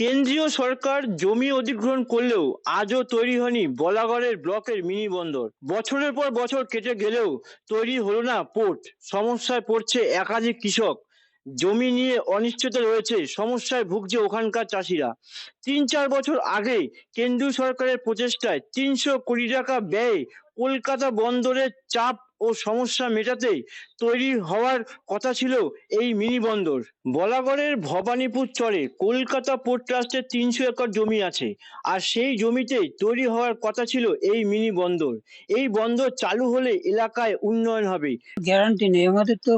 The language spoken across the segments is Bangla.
কেন্দ্রীয় সরকার জমি অধিগ্রহণ করলেও আজও তৈরি হয়নি বলাগড়ের ব্লকের মিনি বন্দর। বছরের পর বছর কেটে গেলেও তৈরি হলো না পোর্ট। সমস্যায় পড়ছে একাধিক কৃষক। জমি নিয়ে অনিশ্চয়তা রয়েছে, সমস্যায় ভুগছে ওখানকার চাষিরা। তিন চার বছর আগে কেন্দ্রীয় সরকারের প্রচেষ্টায় তিনশো কোটি টাকা ব্যয়ে কলকাতা বন্দরের চাপ ও সমস্যা মেটাতে তৈরি হওয়ার কথা ছিল এই মিনি বন্দর। বলাগড়ের ভবানীপুর চরে কলকাতা পোর্ট ট্রাস্টের তিনশো একর জমি আছে আর সেই জমিতেই তৈরি হওয়ার কথা ছিল এই মিনি বন্দর। এই বন্দর চালু হলে এলাকায় উন্নয়ন হবে। গ্যারান্টি নেই। আমাদের তো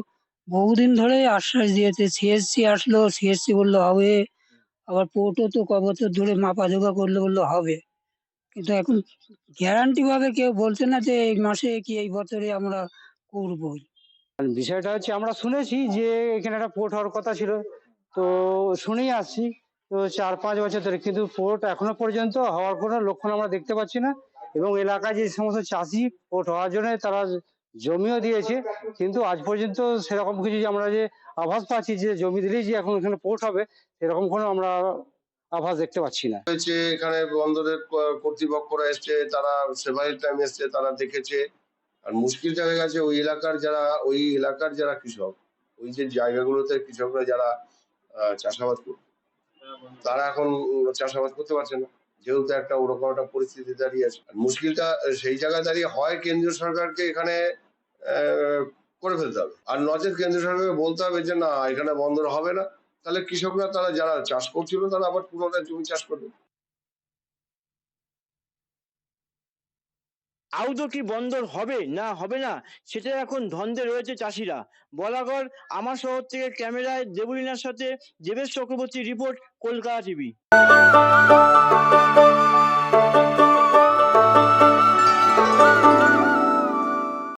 বহুদিন ধরে আশ্বাস দিয়েছে, সিএসসি আসলো, সিএসসি বলল হবে। আবার পোর্টও তো ক বছর ধরে মাপা জোগা করলে বলল হবে। কিন্তু এখন গ্যারান্টি ভাবে কেউ বলছে না যে এই মাসে কি এই বছরে আমরা করবই। বিষয়টা হচ্ছে আমরা শুনেছি যে এখানে একটা পোর্ট হওয়ার কথা ছিল। তো শুনেই আসছি। তো চার পাঁচ বছর ধরে কিন্তু পোর্ট এখনও পর্যন্ত হওয়ার কোনো লক্ষণ আমরা দেখতে পাচ্ছি না। এবং এলাকায় যে সমস্ত চাষি পোর্ট হওয়ার জন্য তারা জমিও দিয়েছে। কিন্তু আজ পর্যন্ত সেরকম কিছু যে আমরা যে আভাস পাচ্ছি যে জমি দিলেই যে এখন এখানে পোর্ট হবে, সেরকম কোনো আমরা আভাস দেখতে পাচ্ছি না। হয়েছে, এখানে বন্দরের কর্তৃপক্ষরা এসছে, তারা সেভারি টাইম এসছে, তারা দেখেছে। আর মুশকিলটা হয়ে গেছে, ওই এলাকার যারা, ওই এলাকার যারা কৃষক, ওই যে জায়গাগুলোতে কৃষকরা যারা চাষাবাদ করত তারা এখন চাষাবাদ করতে পারছে না। যেহেতু একটা ওরকম একটা পরিস্থিতি দাঁড়িয়ে আছে। মুশকিলটা, সেই জায়গায় দাঁড়িয়ে হয়, কেন্দ্রীয় সরকারকে এখানে করে ফেলতে হবে। আর নচেত কেন্দ্রীয় সরকারকে বলতে হবে যে, না, এখানে বন্দর হবে না। তাহলে কৃষকরা তারা যারা চাষ করছিল তারা আবার পুনরায় জমি চাষ করবে। আউদো কি বন্দর হবে না হবে না? সেটা এখন ধন্দে রয়েছে চাষিরা। বলাগড়, আমার শহর থেকে ক্যামেরায় দেবুলিনার সাথে দেবেশ চক্রবর্তী রিপোর্ট, কলকাতা টিভি।